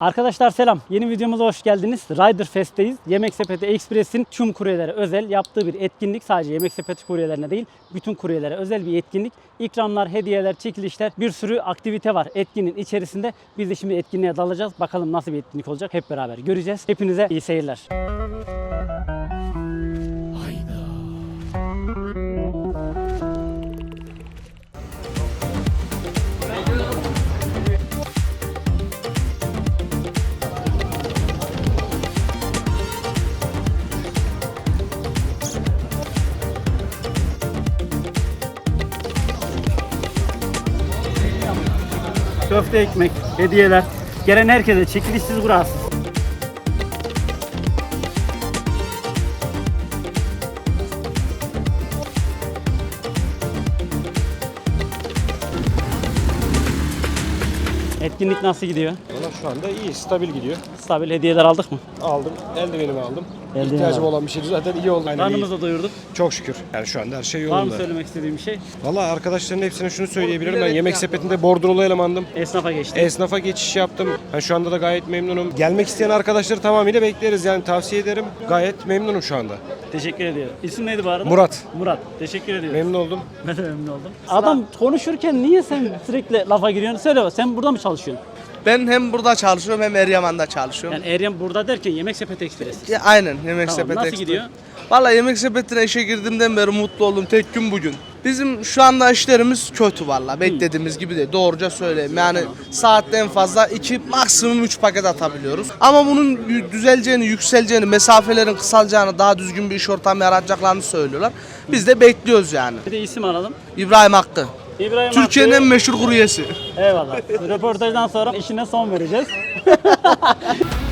Arkadaşlar selam. Yeni videomuza hoş geldiniz. Rider Fest'teyiz. Yemek Sepeti Express'in tüm kuryelere özel yaptığı bir etkinlik. Sadece Yemek Sepeti kuryelerine değil, bütün kuryelere özel bir etkinlik. İkramlar, hediyeler, çekilişler, bir sürü aktivite var etkinliğin içerisinde. Biz de şimdi etkinliğe dalacağız. Bakalım nasıl bir etkinlik olacak hep beraber göreceğiz. Hepinize iyi seyirler. Köfte ekmek, hediyeler. Gelen herkese çekilişsiz burası. Etkinlik nasıl gidiyor? Valla şu anda iyi, stabil gidiyor. Stabil hediyeler aldık mı? Aldım, eldivenimi aldım. Eldiven İhtiyacım aldım. olan bir şeydi zaten iyi oldu. Aynen iyi. Karnımızı doyurduk. Çok şükür. Yani şu anda her şey Var mı yolunda. söylemek istediğim bir şey? Valla arkadaşların hepsine şunu söyleyebilirim. Ben yemek sepetinde bordrolu elemandım. Esnafa geçtik. Esnafa geçiş yaptım. Ben şu anda da gayet memnunum. Gelmek isteyen arkadaşları tamamıyla bekleriz. Yani tavsiye ederim. Gayet memnunum şu anda. Teşekkür ediyorum. İsim neydi bu arada? Murat. Murat. Teşekkür ediyorum. Memnun oldum. Ben de memnun oldum. Adam konuşurken niye sen sürekli lafa giriyorsun? Söyle bak sen burada mı çalışıyorsun? Ben hem burada çalışıyorum hem Eryaman'da çalışıyorum. Yani Eryan burada derken Yemek Sepeti Ekspres. Ya, aynen yemek Tamam, sepeti. nasıl ekstra. gidiyor? Valla yemek sepetine işe girdiğimden beri mutlu oldum. Tek gün bugün. Bizim şu anda işlerimiz kötü valla. Beklediğimiz gibi de doğruca söyleyeyim. Yani saatte en fazla 2 maksimum 3 paket atabiliyoruz. Ama bunun düzeleceğini, yükseleceğini, mesafelerin kısalacağını, daha düzgün bir iş ortamı yaratacaklarını söylüyorlar. Biz de bekliyoruz yani. Bir de isim alalım. İbrahim Hakkı. İbrahim Türkiye'nin en Hakkı. meşhur kuryesi. Eyvallah. Röportajdan sonra işine son vereceğiz.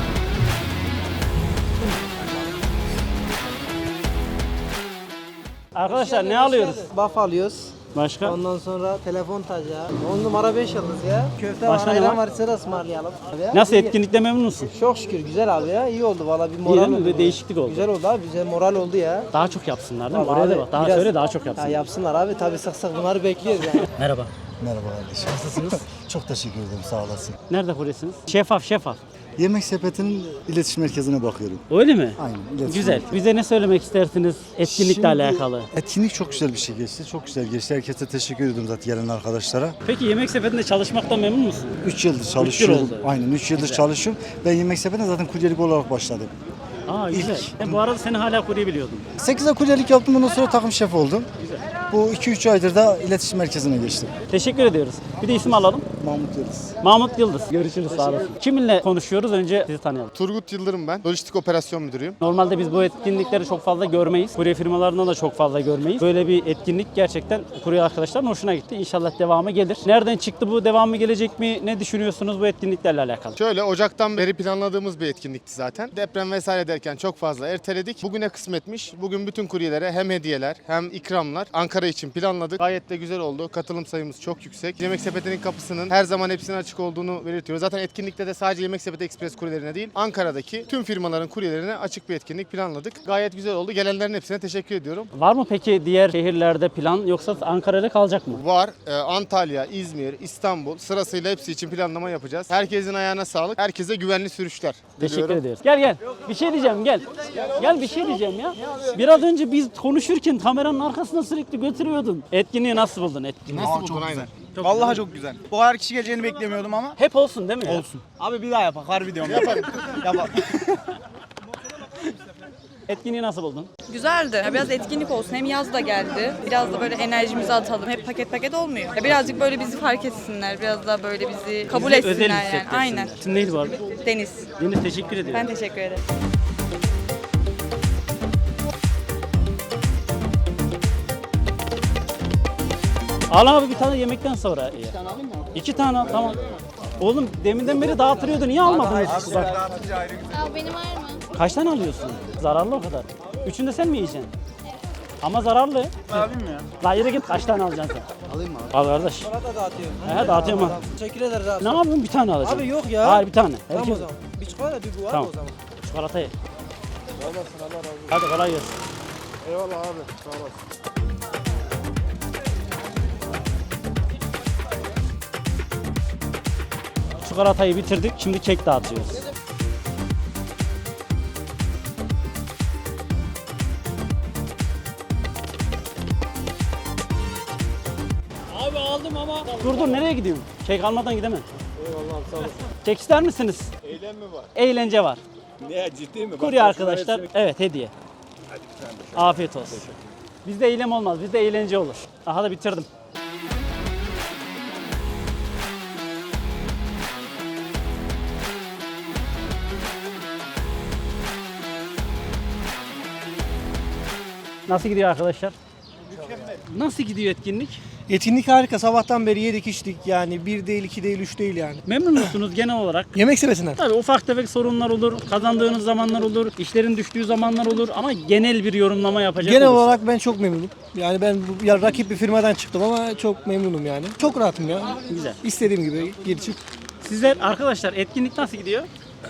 Arkadaşlar ne alıyoruz? Baf alıyoruz. Başka? Ondan sonra telefon tacağı. 10 numara 5 yıldız ya. Köfte Başka var, ne ayran var? var, sıra ısmarlayalım. Abi ya, Nasıl iyi. etkinlikle memnun musun? Çok şükür güzel abi ya. İyi oldu valla bir İyi moral değil mi? oldu. Bir değişiklik oldu. Güzel oldu abi. Güzel moral oldu ya. Daha çok yapsınlar değil mi? Oraya da abi, bak. Daha biraz- söyle daha çok Ya yapsınlar. yapsınlar abi. Tabii sık sık bunları bekliyoruz yani. Merhaba. Merhaba kardeşim. Nasılsınız? Çok teşekkür ederim sağ olasın. Nerede kuryesiniz? Şeffaf şeffaf. Yemek sepetinin iletişim merkezine bakıyorum. Öyle mi? Aynen. iletişim Güzel. merkezi. Bize ne söylemek istersiniz etkinlikle Şimdi alakalı? Etkinlik çok güzel bir şey geçti. Çok güzel geçti. Herkese teşekkür ediyorum zaten gelen arkadaşlara. Peki yemek sepetinde çalışmaktan memnun musun? 3 yıldır çalışıyorum. oldu. Aynen 3 yıldır çalışıyorum. Ben yemek sepetine zaten kuryelik olarak başladım. Aa güzel. E, bu arada seni hala kurye biliyordum. 8'de kuryelik yaptım. Ondan sonra takım şef oldum. Bu 2-3 aydır da iletişim merkezine geçtim. Teşekkür ediyoruz. Bir de isim alalım. Mahmut Yıldız. Mahmut Yıldız. Görüşürüz sağ olasın. Kiminle konuşuyoruz? Önce sizi tanıyalım. Turgut Yıldırım ben. Lojistik operasyon müdürüyüm. Normalde biz bu etkinlikleri çok fazla görmeyiz. Kurye firmalarından da çok fazla görmeyiz. Böyle bir etkinlik gerçekten kurye arkadaşların hoşuna gitti. İnşallah devamı gelir. Nereden çıktı bu? Devamı gelecek mi? Ne düşünüyorsunuz bu etkinliklerle alakalı? Şöyle Ocak'tan beri planladığımız bir etkinlikti zaten. Deprem vesaire derken çok fazla erteledik. Bugüne kısmetmiş. Bugün bütün kuryelere hem hediyeler hem ikramlar Ankara için planladık. Gayet de güzel oldu. Katılım sayımız çok yüksek. Yemek Sepeti'nin kapısının her zaman hepsine açık olduğunu belirtiyoruz. Zaten etkinlikte de sadece Yemek Sepeti Express kuryelerine değil Ankara'daki tüm firmaların kuryelerine açık bir etkinlik planladık. Gayet güzel oldu. Gelenlerin hepsine teşekkür ediyorum. Var mı peki diğer şehirlerde plan yoksa Ankara'da kalacak mı? Var. Ee, Antalya, İzmir, İstanbul sırasıyla hepsi için planlama yapacağız. Herkesin ayağına sağlık. Herkese güvenli sürüşler. Teşekkür diliyorum. ediyoruz. Gel gel. Bir şey diyeceğim gel. Gel bir şey diyeceğim ya. Biraz önce biz konuşurken kameranın arkasına sürekli götürüyordun. Etkinliği nasıl buldun etkinliği? Nasıl buldun aynen? Vallahi çok güzel. Bu kadar kişi geleceğini beklemiyordum ama. Hep olsun değil mi? ya? Olsun. Abi bir daha yapak. Harbi diyorum. Yaparım. Yapak. Etkinliği nasıl buldun? Güzeldi. Ya biraz etkinlik olsun. Hem yaz da geldi. Biraz da böyle enerjimizi atalım. Hep paket paket olmuyor. Ya birazcık böyle bizi fark etsinler. Biraz daha böyle bizi kabul Bizi özel etsinler yani. hissettirsinler. Aynen. İsim neydi bu arada? Deniz. Deniz teşekkür ediyorum. Ben teşekkür ederim. Al abi bir tane yemekten sonra. İki tane alayım mı? İki tane al, tamam. Oğlum deminden beri dağıtırıyordu niye almadınız? Bak, Aa, benim var mı? kaç tane alıyorsun? Zararlı o kadar. Üçünü de sen mi yiyeceksin? Ama zararlı. Alayım mı ya? La yürü git kaç tane alacaksın sen? Alayım mı abi? Al kardeş. Para da dağıtıyorum. He dağıtıyorum ha. Teşekkür ederiz abi. Ne yapıyorsun bir tane alacaksın? Abi yok ya. Hayır bir tane. Tamam Herkes- o zaman. Bir çikolata bir bu var Tamam. mı o zaman? Çikolatayı. Hadi kolay gelsin. Eyvallah abi. Sağ olasın. Çikolatayı bitirdik. Şimdi kek dağıtıyoruz. Abi aldım ama... Dur dur nereye gidiyorsun? Kek almadan gidemem. Eyvallah sağ olasın. Kek ister misiniz? Eğlence var. Eğlence var. Ne ciddi mi? Kurye arkadaşlar. Evet hediye. Afiyet olsun. Bizde eylem olmaz. Bizde eğlence olur. Aha da bitirdim. Nasıl gidiyor arkadaşlar? Nasıl gidiyor etkinlik? Etkinlik harika. Sabahtan beri yedik içtik yani. Bir değil, iki değil, üç değil yani. Memnun musunuz genel olarak? Yemek sepetinden. Tabii ufak tefek sorunlar olur, kazandığınız zamanlar olur, işlerin düştüğü zamanlar olur ama genel bir yorumlama yapacak Genel olursak- olarak ben çok memnunum. Yani ben bu- ya rakip bir firmadan çıktım ama çok memnunum yani. Çok rahatım ya. Güzel. İstediğim gibi gir çık. Sizler arkadaşlar etkinlik nasıl gidiyor?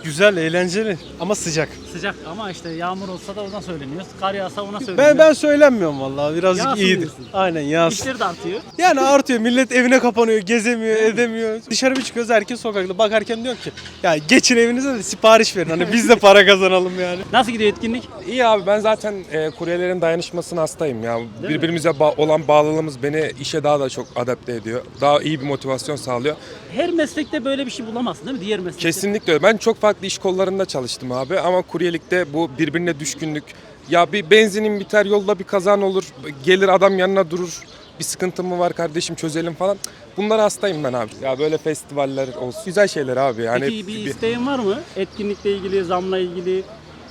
Güzel, eğlenceli ama sıcak. Sıcak ama işte yağmur olsa da ona söyleniyor. Kar yağsa ona söyleniyor. Ben ben söylenmiyorum vallahi birazcık Yağsın iyidir. diyorsun. Aynen yağsın. İşleri de artıyor. Yani artıyor millet evine kapanıyor, gezemiyor, edemiyor. Dışarı bir çıkıyoruz herkes sokakta bakarken diyor ki ya geçin evinize de sipariş verin hani biz de para kazanalım yani. Nasıl gidiyor etkinlik? İyi abi ben zaten e, kuryelerin dayanışmasına hastayım ya. Birbirimize ba- olan bağlılığımız beni işe daha da çok adapte ediyor. Daha iyi bir motivasyon sağlıyor. Her meslekte böyle bir şey bulamazsın değil mi? Diğer meslekte. Kesinlikle öyle. Ben çok farklı iş kollarında çalıştım abi ama kuryelikte bu birbirine düşkünlük. Ya bir benzinin biter yolda bir kazan olur. Gelir adam yanına durur. Bir sıkıntı mı var kardeşim çözelim falan. Bunlara hastayım ben abi. Ya böyle festivaller olsun. Güzel şeyler abi. Yani Peki bir isteğin var mı? Etkinlikle ilgili, zamla ilgili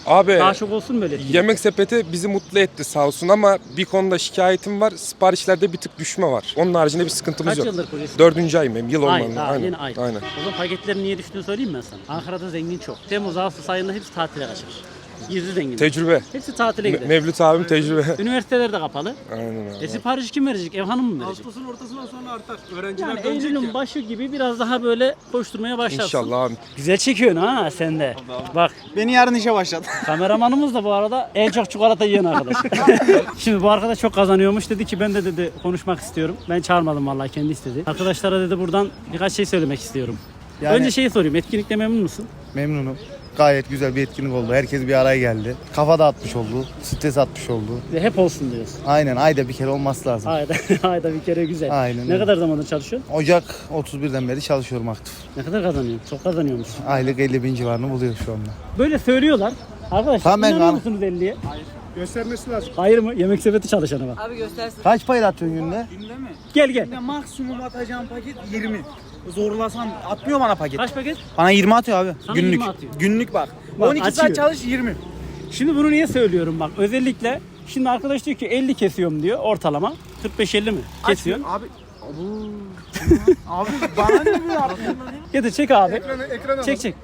abi daha çok olsun böyle etkinlik. Yemek sepeti bizi mutlu etti sağ olsun ama bir konuda şikayetim var. Siparişlerde bir tık düşme var. Onun haricinde bir sıkıntımız Kaç yok. yıldır kuryesin? Dördüncü ayım benim. Yıl Ay, olmalı. daha Aynen. yeni ay. Aynen. O zaman paketlerin niye düştüğünü söyleyeyim ben sana. Ankara'da zengin çok. Temmuz, Ağustos ayında hepsi tatile kaçar. Gizli zengin. Tecrübe. hepsi tatile Me- gider. Mevlüt abim tecrübe. Üniversiteler de kapalı. Aynen abi. E sipariş kim verecek? Ev hanım mı verecek? Ağustos'un ortasından sonra artar. Öğrenciler Yani Eylül'ün başı gibi biraz daha böyle koşturmaya başlarsın. İnşallah abi. Güzel çekiyorsun ha sen de. Bak Beni yarın işe başlat. kameramanımız da bu arada en çok çikolata yiyen arkadaş. Şimdi bu arkadaş çok kazanıyormuş dedi ki ben de dedi konuşmak istiyorum. Ben çağırmadım vallahi kendi istedi. Arkadaşlara dedi buradan birkaç şey söylemek istiyorum. Yani- Önce şeyi sorayım. Etkinlikte memnun musun? Memnunum. Gayet güzel bir etkinlik oldu. Herkes bir araya geldi. Kafa dağıtmış oldu. Stres atmış oldu. Hep olsun diyorsun. Aynen ayda bir kere olması lazım. Ayda, ayda bir kere güzel. Aynen Ne öyle. kadar zamandır çalışıyorsun? Ocak 31'den beri çalışıyorum aktif. Ne kadar kazanıyorsun? Çok kazanıyormuş. Aylık 50 bin civarını buluyor şu anda. Böyle söylüyorlar. Arkadaşlar Tamam, ben inanıyor musunuz 50'ye? Göstermesi lazım. Hayır mı? Yemek sepeti çalışanı var. Abi göstersin. Kaç payla atıyorsun günde? Gel gel. maksimum atacağım paket 20. Zorlasan atmıyor bana paket. Kaç paket? Bana 20 atıyor abi. Sana günlük. 20 atıyor. Günlük bak. Bak, 12 açıyor. saat çalış 20. Şimdi bunu niye söylüyorum bak özellikle şimdi arkadaş diyor ki 50 kesiyorum diyor ortalama 45-50 mi kesiyor. Abi Abi bana ne bu yaptın? Getir çek abi. Çek çek.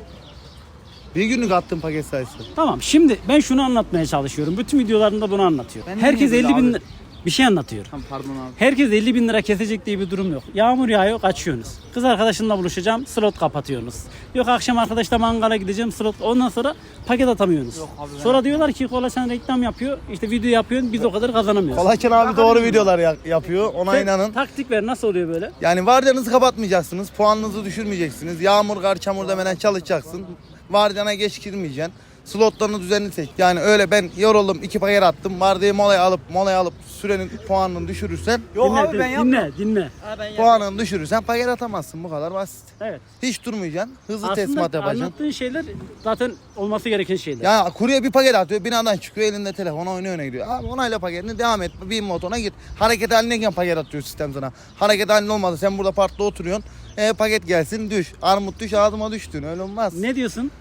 Bir günlük attığım paket sayısı. Tamam şimdi ben şunu anlatmaya çalışıyorum. Bütün videolarımda bunu anlatıyor. Ben Herkes niye 50 böyle bin abi? lira bir şey anlatıyor. Tamam pardon abi. Herkes 50 bin lira kesecek diye bir durum yok. Yağmur yağıyor kaçıyorsunuz. Kız arkadaşınla buluşacağım slot kapatıyorsunuz. Yok akşam arkadaşla mangala gideceğim slot. Ondan sonra paket atamıyorsunuz. Sonra diyorlar ki kola sen reklam yapıyor. işte video yapıyorsun biz o kadar kazanamıyoruz. Kolayken abi doğru videolar ya- yapıyor. Ona Sen inanın. Taktik ver nasıl oluyor böyle? Yani vardiyanızı kapatmayacaksınız. Puanınızı düşürmeyeceksiniz. Yağmur, kar, çamur demeden çalışacaksın. Vardiyana geç girmeyeceksin. Slotlarını düzenli seç. Yani öyle ben yoruldum iki paket attım. Vardiyayı molaya alıp molaya alıp sürenin puanını düşürürsen Yok dinle, abi ben yapmam. dinle, dinle. puanını düşürürsen paket atamazsın. Bu kadar basit. Evet. Hiç durmayacaksın. Hızlı Aslında teslimat yapacaksın. anlattığın şeyler zaten olması gereken şeyler. Ya kurye bir paket atıyor, binadan çıkıyor, elinde telefon oynuyor öne gidiyor. Abi onayla paketini devam et, bir motoruna git. Hareket halindeyken paket atıyor sistem sana. Hareket halinde olmadı, sen burada parkta oturuyorsun. E, paket gelsin, düş. Armut düş, ağzıma düştün. Öyle olmaz. Ne diyorsun?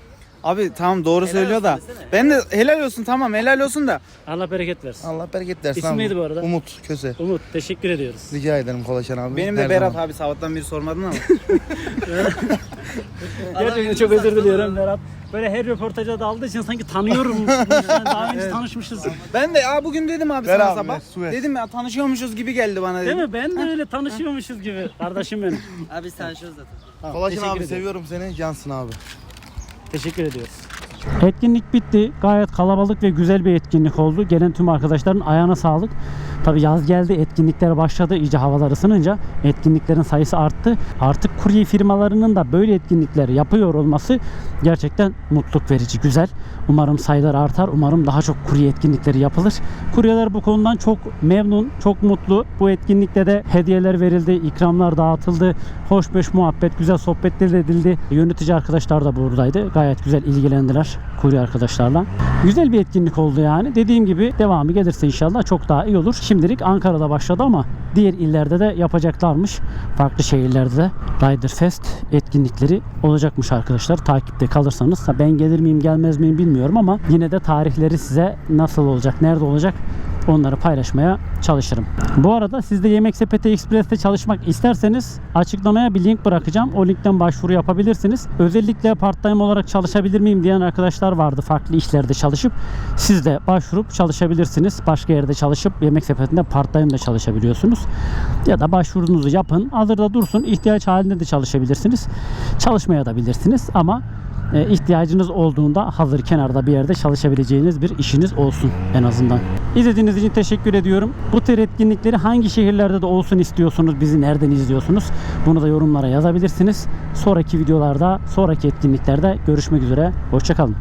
Abi tamam doğru söylüyor da. Ben de helal olsun tamam helal olsun da. Allah bereket versin. Allah bereket versin İsim abi. neydi bu arada? Umut Köse. Umut teşekkür ediyoruz. Rica ederim Kolaşan abi. Benim Her de Berat zaman. abi sabahtan beri sormadın ama. Gerçekten çok özür diliyorum Berat. Böyle her röportaja daldığı için sanki tanıyorum. Yani daha önce tanışmışız. ben de ya bugün dedim abi Ver sana abi, sabah. su ver. Dedim ya tanışıyormuşuz gibi geldi bana dedim. Değil mi? Ben de öyle tanışıyormuşuz gibi. Kardeşim benim. Abi biz tanışıyoruz zaten. Tamam, Kolaşan teşekkür abi ediyorum. seviyorum seni, cansın abi. Teşekkür ediyoruz. Etkinlik bitti. Gayet kalabalık ve güzel bir etkinlik oldu. Gelen tüm arkadaşların ayağına sağlık. Tabi yaz geldi, etkinlikler başladı. İyice havalar ısınınca etkinliklerin sayısı arttı. Artık kurye firmalarının da böyle etkinlikler yapıyor olması gerçekten mutluluk verici, güzel. Umarım sayılar artar. Umarım daha çok kurye etkinlikleri yapılır. Kuryeler bu konudan çok memnun, çok mutlu. Bu etkinlikte de hediyeler verildi, ikramlar dağıtıldı. Hoş beş muhabbet, güzel sohbetler edildi. Yönetici arkadaşlar da buradaydı. Gayet güzel ilgilendiler kurye arkadaşlarla. Güzel bir etkinlik oldu yani. Dediğim gibi devamı gelirse inşallah çok daha iyi olur. Şimdilik Ankara'da başladı ama diğer illerde de yapacaklarmış. Farklı şehirlerde de Rider Fest etkinlikleri olacakmış arkadaşlar. Takipte kalırsanız ben gelir miyim gelmez miyim bilmiyorum ama yine de tarihleri size nasıl olacak, nerede olacak onları paylaşmaya çalışırım. Bu arada siz de Yemek Sepeti Express'te çalışmak isterseniz açıklamaya bir link bırakacağım. O linkten başvuru yapabilirsiniz. Özellikle part time olarak çalışabilir miyim diyen arkadaşlar vardı farklı işlerde çalışıp. Siz de başvurup çalışabilirsiniz. Başka yerde çalışıp Yemek Sepeti'nde part time de çalışabiliyorsunuz. Ya da başvurunuzu yapın. Hazırda dursun. ihtiyaç halinde de çalışabilirsiniz. Çalışmaya da bilirsiniz ama e, ihtiyacınız olduğunda hazır kenarda bir yerde çalışabileceğiniz bir işiniz olsun en azından. İzlediğiniz için teşekkür ediyorum. Bu tür etkinlikleri hangi şehirlerde de olsun istiyorsunuz? Bizi nereden izliyorsunuz? Bunu da yorumlara yazabilirsiniz. Sonraki videolarda, sonraki etkinliklerde görüşmek üzere. Hoşçakalın.